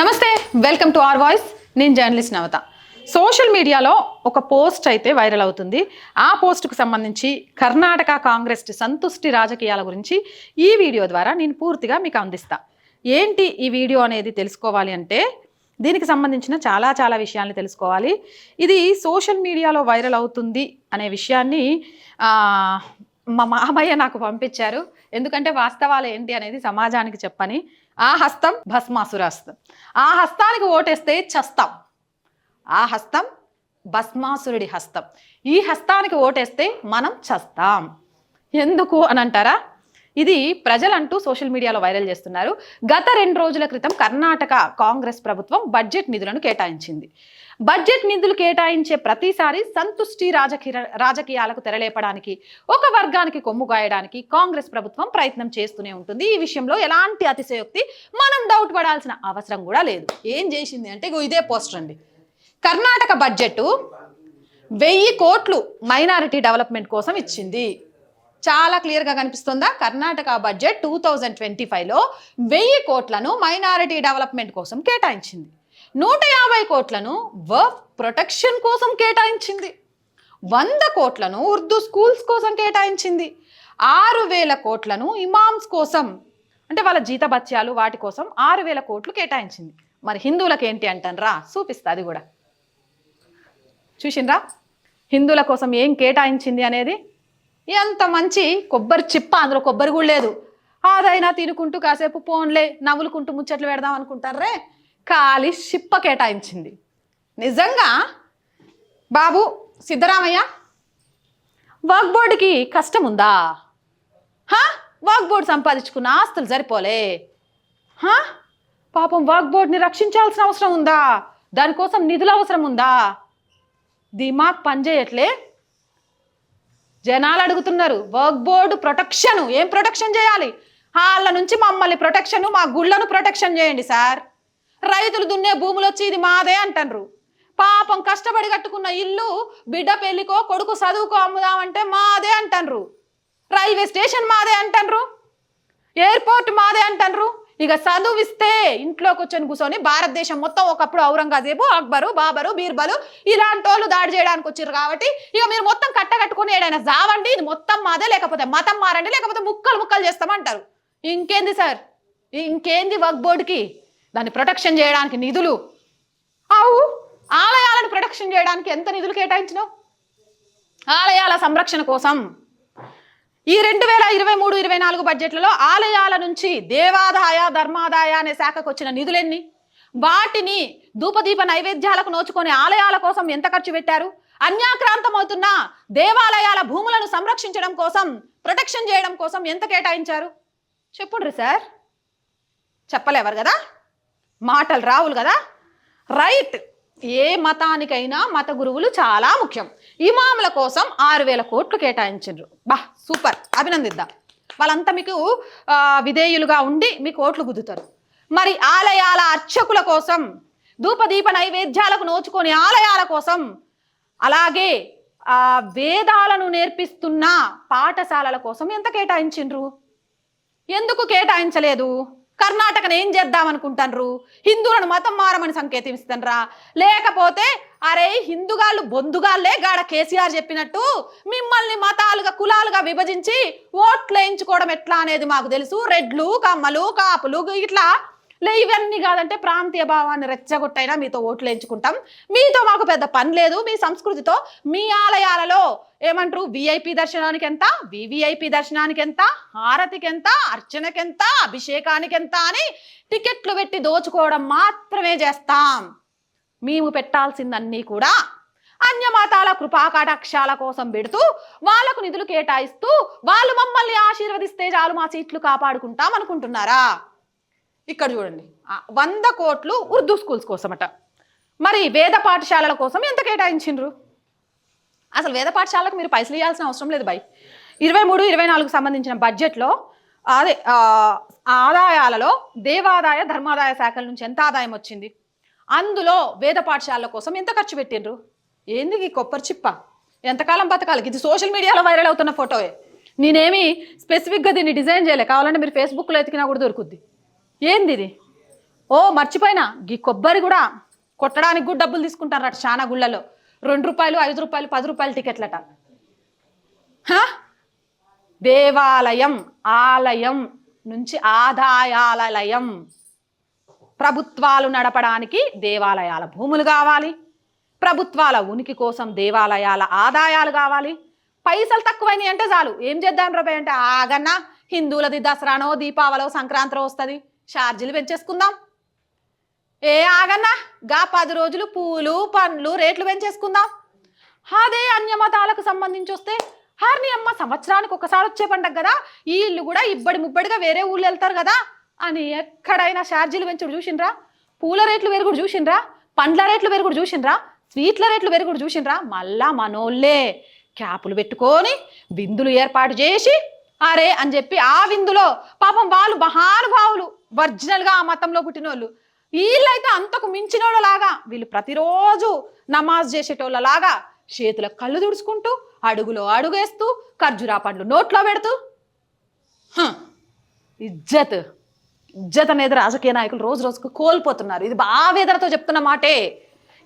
నమస్తే welcome to R voice. నేను journalist నవత. Social మీడియాలో ఒక పోస్ట్ అయితే వైరల్ అవుతుంది. ఆ పోస్ట్కు సంబంధించి కర్ణాటక కాంగ్రెస్ సంతుష్టి రాజకీయాల గురించి ఈ వీడియో ద్వారా నేను పూర్తిగా మీకు అందిస్తా. ఏంటి ఈ వీడియో అనేది తెలుసుకోవాలి అంటే దీనికి సంబంధించిన చాలా చాలా విషయాల్ని తెలుసుకోవాలి. ఇది సోషల్ మీడియాలో వైరల్ అవుతుంది అనే విషయాన్ని మా మామయ్య నాకు పంపించారు. ఎందుకంటే వాస్తవాలు ఏంటి అనేది సమాజానికి చెప్పని. ఆ హస్తం భస్మాసురహస్తం ఆ హస్తానికి ఓటేస్తే చస్తాం. ఆ హస్తం భస్మాసురుడి హస్తం. ఈ హస్తానికి ఓటేస్తే మనం చస్తాం. ఎందుకు అని అంటారా ఇది ప్రజలంటూ సోషల్ మీడియాలో వైరల్ చేస్తున్నారు. గత రెండు రోజుల క్రితం కర్ణాటక కాంగ్రెస్ ప్రభుత్వం బడ్జెట్ నిధులను కేటాయించింది. బడ్జెట్ నిధులు కేటాయించే ప్రతిసారి సంతుష్టి రాజకీయ రాజకీయాలకు తెరలేపడానికి ఒక వర్గానికి కొమ్ము గాయడానికి కాంగ్రెస్ ప్రభుత్వం ప్రయత్నం చేస్తూనే ఉంటుంది. ఈ విషయంలో ఎలాంటి అతిశయోక్తి మనం డౌట్ పడాల్సిన అవసరం కూడా లేదు. ఏం చేసింది అంటే ఇదే పోస్టర్ అండి. కర్ణాటక బడ్జెట్ వెయ్యి కోట్లు మైనారిటీ డెవలప్మెంట్ కోసం ఇచ్చింది. చాలా క్లియర్గా కనిపిస్తుందా? Karnataka budget two thousand twenty ఫైవ్లో వెయ్యి కోట్లను మైనారిటీ డెవలప్మెంట్ కోసం కేటాయించింది. నూట యాభై కోట్లను వర్క్ ప్రొటెక్షన్ కోసం కేటాయించింది. వంద కోట్లను ఉర్దూ స్కూల్స్ కోసం కేటాయించింది. ఆరు వేల కోట్లను ఇమామ్స్ కోసం అంటే వాళ్ళ జీతభత్యాలు వాటి కోసం ఆరు వేల కోట్లు కేటాయించింది. మరి హిందువులకు ఏంటి అంటారా చూపిస్తా అది కూడా. చూసిండ్రా హిందువుల కోసం ఏం కేటాయించింది అనేది? ఎంత మంచి కొబ్బరి చిప్ప అందులో కొబ్బరి కూడా లేదు. అదైనా తినుకుంటూ కాసేపు పోన్లే నవ్వులుకుంటూ ముచ్చట్లు పెడదాం అనుకుంటారే ఖాళీ చిప్ప కేటాయించింది. నిజంగా? బాబు సిద్ధరామయ్య? వర్క్ బోర్డుకి కష్టం ఉందా హా? వర్క్ బోర్డు సంపాదించుకున్న ఆస్తులు సరిపోలే. పాపం వర్క్ బోర్డుని రక్షించాల్సిన అవసరం ఉందా? దానికోసం నిధుల అవసరం ఉందా దిమాగ్ పనిచేయట్లే. జనాలు అడుగుతున్నారు వర్క్ బోర్డు ప్రొటెక్షన్ ఏం ప్రొటెక్షన్ చేయాలి? వాళ్ళ నుంచి మమ్మల్ని ప్రొటెక్షన్ మా గుళ్ళను ప్రొటెక్షన్ చేయండి సార్. రైతులు దున్నే భూములు వచ్చి ఇది మాదే అంటారు పాపం కష్టపడి కట్టుకున్న ఇల్లు బిడ్డ పెళ్ళికో కొడుకు చదువుకో అమ్ముదామంటే మాదే అంటారు రైల్వే స్టేషన్ మాదే అంటారు ఎయిర్పోర్ట్ మాదే అంటారు ఇక చదువిస్తే ఇంట్లో కూర్చొని కూర్చొని భారతదేశం మొత్తం ఒకప్పుడు ఔరంగజేబు అక్బరు బాబరు బీర్బలు ఇలాంటి వాళ్ళు దాడి చేయడానికి వచ్చారు కాబట్టి ఇక మీరు మొత్తం కట్టకట్టుకుని ఏడైనా జావండి ఇది మొత్తం మాదే లేకపోతే మతం మారండి లేకపోతే ముక్కలు ముక్కలు చేస్తామంటారు. ఇంకేంది సార్? ఇంకేంది వర్క్ బోర్డుకి? దాన్ని ప్రొటెక్షన్ చేయడానికి నిధులు. అవు ఆలయాలను ప్రొటెక్షన్ చేయడానికి ఎంత నిధులు కేటాయించినావు? ఆలయాల సంరక్షణ కోసం. ఈ రెండు వేల ఇరవై మూడు ఇరవై నాలుగు బడ్జెట్లలో ఆలయాల నుంచి దేవాదాయ ధర్మాదాయ అనే శాఖకు వచ్చిన నిధులెన్ని? వాటిని ధూపదీప నైవేద్యాలకు నోచుకొని ఆలయాల కోసం ఎంత ఖర్చు పెట్టారు? అన్యాక్రాంతమవుతున్న దేవాలయాల భూములను సంరక్షించడం కోసం ప్రొటెక్షన్ చేయడం కోసం ఎంత కేటాయించారు? చెప్పుండ్రి సార్. చెప్పలేవారు కదా? మాటలు రావులు కదా? రైట్. ఏ మతానికైనా మత గురువులు చాలా ముఖ్యం. ఇమాముల కోసం ఆరు వేల కోట్లు కేటాయించారు బా సూపర్. అభినందిద్దాం. వాళ్ళంతా మీకు విధేయులుగా ఉండి మీ కోట్లు గుద్దుతారు. మరి ఆలయాల అర్చకుల కోసం ధూపదీప నైవేద్యాలకు నోచుకొని ఆలయాల కోసం అలాగే ఆ వేదాలను నేర్పిస్తున్న పాఠశాలల కోసం ఎంత కేటాయించిండ్రు? ఎందుకు కేటాయించలేదు? కర్ణాటకను ఏం చేద్దాం అనుకుంటాన్రు హిందువులను మతం మారమని సంకేతం ఇస్తాన్రా. లేకపోతే అరే హిందుగాళ్ళు బొందుగాళ్ళే గాడ కేసీఆర్ చెప్పినట్టు మిమ్మల్ని మతాలుగా కులాలుగా విభజించి ఓట్లు వేయించుకోవడం ఎట్లా అనేది మాకు తెలుసు. రెడ్లు కమ్మలు కాపులు ఇట్లా లే ఇవన్నీ కాదంటే ప్రాంతీయ భావాన్ని రెచ్చగొట్టైనా మీతో ఓట్లు వేయించుకుంటాం మీతో మాకు పెద్ద పని లేదు. మీ సంస్కృతితో మీ ఆలయాలలో ఏమంటారు? విఐపి దర్శనానికి ఎంత వివిఐపి దర్శనానికి ఎంత హారతికి ఎంత అర్చనకి ఎంత అభిషేకానికి ఎంత అని టికెట్లు పెట్టి దోచుకోవడం మాత్రమే చేస్తాం. మేము పెట్టాల్సిందన్నీ కూడా అన్యమతాల కృపాకటాక్షాల కోసం పెడుతూ వాళ్ళకు నిధులు కేటాయిస్తూ వాళ్ళు మమ్మల్ని ఆశీర్వదిస్తే చాలు మా సీట్లు కాపాడుకుంటాం అనుకుంటున్నారా? ఇక్కడ చూడండి. వంద కోట్లు ఉర్దూ స్కూల్స్ కోసమట. మరి వేద పాఠశాలల కోసం ఎంత కేటాయించిండ్రు? అసలు వేద పాఠశాలకు మీరు పైసలు ఇవ్వాల్సిన అవసరం లేదు బై. ఇరవై మూడు ఇరవై నాలుగు సంబంధించిన బడ్జెట్లో అదే ఆదాయాలలో దేవాదాయ ధర్మాదాయ శాఖల నుంచి ఎంత ఆదాయం వచ్చింది? అందులో వేద పాఠశాలల కోసం ఎంత ఖర్చు పెట్టిండ్రు? ఏంది ఈ కొబ్బరి చిప్ప? ఎంతకాలం బతకాలి? ఇది సోషల్ మీడియాలో వైరల్ అవుతున్న ఫోటోయే. నేనేమి స్పెసిఫిక్గా దీన్ని డిజైన్ చేయలే. కావాలంటే మీరు ఫేస్బుక్లో ఎతికినా కూడా దొరుకుద్ది. ఏంది ఇది ఓ మర్చిపోయినా. గీ కొబ్బరి కూడా కొట్టడానికి కూడా డబ్బులు తీసుకుంటారట చాలా గుళ్ళలో. రెండు రూపాయలు ఐదు రూపాయలు పది రూపాయలు టికెట్లట. దేవాలయం ఆలయం నుంచి ఆదాయాలయం. ప్రభుత్వాలు నడపడానికి దేవాలయాల భూములు కావాలి. ప్రభుత్వాల ఉనికి కోసం దేవాలయాల ఆదాయాలు కావాలి. పైసలు తక్కువైనాయి అంటే చాలు. ఏం చేద్దాం రూపాయి అంటే ఆగన్నా. హిందువులది దసరానో దీపావళో సంక్రాంతిలో వస్తుంది. ఛార్జీలు పెంచేసుకుందాం. ఏ ఆగన్నా గా పది రోజులు పూలు పండ్లు రేట్లు పెంచేసుకుందాం. అదే అన్యమతాలకు సంబంధించి వస్తే హార్ని అమ్మ సంవత్సరానికి ఒకసారి వచ్చే పండగ కదా ఈ ఇల్లు కూడా ఇబ్బడి ముబ్బడిగా వేరే ఊళ్ళు వెళ్తారు కదా అని ఎక్కడైనా ఛార్జీలు పెంచుడు చూసిండ్రా? పూల రేట్లు పెరుగుడు చూసిండ్రా? పండ్ల రేట్లు పెరుగుడు చూసిండ్రా? స్వీట్ల రేట్లు పెరుగుడు చూసిండ్రా? మళ్ళా మనోళ్ళే క్యాపులు పెట్టుకొని విందులు ఏర్పాటు చేసి అరే అని చెప్పి ఆ విందులో పాపం వాళ్ళు మహానుభావులు. ఒరిజినల్గా ఆ మతంలో పుట్టినోళ్ళు. వీళ్ళైతే అంతకు మించినోళ్ళలాగా వీళ్ళు ప్రతిరోజు నమాజ్ చేసేటోళ్ళలాగా చేతుల కళ్ళు తుడుచుకుంటూ అడుగులో అడుగేస్తూ ఖర్జూరా పండ్లు నోట్లో పెడుతూ. ఇజ్జత్. ఇజ్జత్ అనేది రాజకీయ నాయకులు రోజు రోజుకు కోల్పోతున్నారు. ఇది ఆవేదనతో చెప్తున్న మాటే.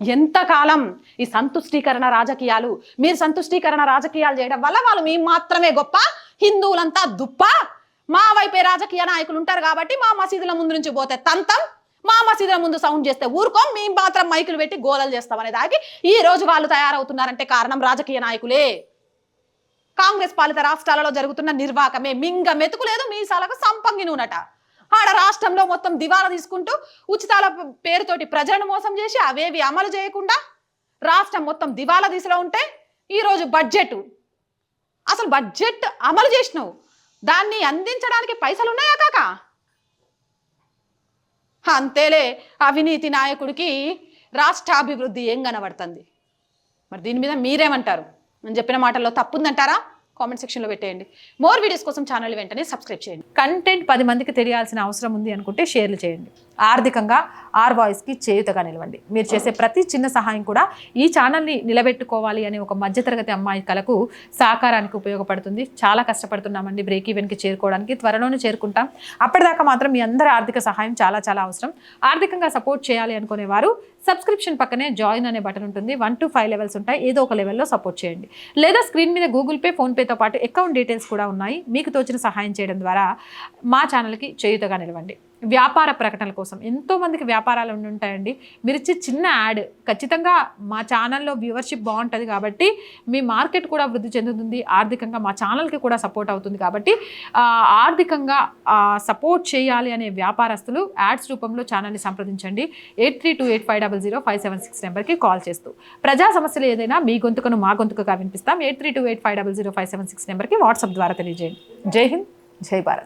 ఎంతకాలం ఈ సంతుష్టీకరణ రాజకీయాలు మీరు సంతుష్టీకరణ రాజకీయాలు చేయడం వల్ల వాళ్ళు మేము మాత్రమే గొప్ప హిందువులంతా దుప్ప మా వైపే రాజకీయ నాయకులు ఉంటారు కాబట్టి మా మసీదుల ముందు నుంచి పోతే తంతం మా మసీదుల ముందు సౌండ్ చేస్తే ఊరుకోం మేము మాత్రం మైకులు పెట్టి గోలలు చేస్తాం అనే దానికి ఈ రోజు వాళ్ళు తయారవుతున్నారంటే కారణం రాజకీయ నాయకులే. కాంగ్రెస్ పాలిత రాష్ట్రాలలో జరుగుతున్న నిర్వాకమే మింగ మెతుకులేదు మీసాలకు సంపంగి నూనట. ఆడ రాష్ట్రంలో మొత్తం దివాలా తీసుకుంటూ ఉచితాల పేరుతోటి ప్రజలను మోసం చేసి అవేవి అమలు చేయకుండా రాష్ట్రం మొత్తం దివాలా దిశలో ఉంటే ఈరోజు బడ్జెట్ అసలు బడ్జెట్ అమలు చేసినావు. దాన్ని అందించడానికి పైసలు ఉన్నాయా కాక? అంతేలే అవినీతి నాయకుడికి రాష్ట్రాభివృద్ధి ఏం కనబడుతుంది? మరి దీని మీద మీరేమంటారు? నేను చెప్పిన మాటల్లో తప్పుందంటారా? కామెంట్ సెక్షన్లో పెట్టేయండి. మోర్ వీడియోస్ కోసం ఛానల్ వెంటనే సబ్స్క్రైబ్ చేయండి. కంటెంట్ పది మందికి తెలియాల్సిన అవసరం ఉంది అనుకుంటే షేర్లు చేయండి. ఆర్థికంగా ఆర్ వాయిస్కి చేయుతగా నిలవండి. మీరు చేసే ప్రతి చిన్న సహాయం కూడా ఈ ఛానల్ని నిలబెట్టుకోవాలి అనే ఒక మధ్యతరగతి అమ్మాయి కలకు సహకారానికి ఉపయోగపడుతుంది. చాలా కష్టపడుతున్నామండి బ్రేక్ ఈవెన్కి చేరుకోవడానికి త్వరలోనే చేరుకుంటాం. అప్పటిదాకా మాత్రం మీ అందరి ఆర్థిక సహాయం చాలా చాలా అవసరం. ఆర్థికంగా సపోర్ట్ చేయాలి అనుకునే వారు సబ్స్క్రిప్షన్ పక్కనే జాయిన్ అనే బటన్ ఉంటుంది. వన్ టు ఫైవ్ లెవెల్స్ ఉంటాయి. ఏదో ఒక లెవెల్లో సపోర్ట్ చేయండి. లేదా స్క్రీన్ మీద గూగుల్ పే ఫోన్పే తో పాటు అకౌంట్ డీటెయిల్స్ కూడా ఉన్నాయి. మీకు తోచిన సహాయం చేయడం ద్వారా మా ఛానల్కి చేయుతగా నిలవండి. వ్యాపార ప్రకటనల కోసం. ఎంతోమందికి వ్యాపారాలు ఉండి ఉంటాయండి. మీరు ఇచ్చే చిన్న యాడ్ ఖచ్చితంగా మా ఛానల్లో వ్యూవర్షిప్ బాగుంటుంది కాబట్టి మీ మార్కెట్ కూడా వృద్ధి చెందుతుంది. ఆర్థికంగా మా ఛానల్కి కూడా సపోర్ట్ అవుతుంది కాబట్టి ఆర్థికంగా సపోర్ట్ చేయాలి అనే వ్యాపారస్తులు యాడ్స్ రూపంలో ఛానల్ని సంప్రదించండి. Eight three two eight five double zero five seven six నెంబర్కి కాల్ చేస్తూ. ప్రజా సమస్యలు ఏదైనా మీ గొంతుకను మా గొంతుకగా వినిపిస్తాం. Eight three two eight five double zero five seven six నెంబర్కి వాట్సాప్ ద్వారా తెలియజేయండి. జై హింద్. జై భారత్.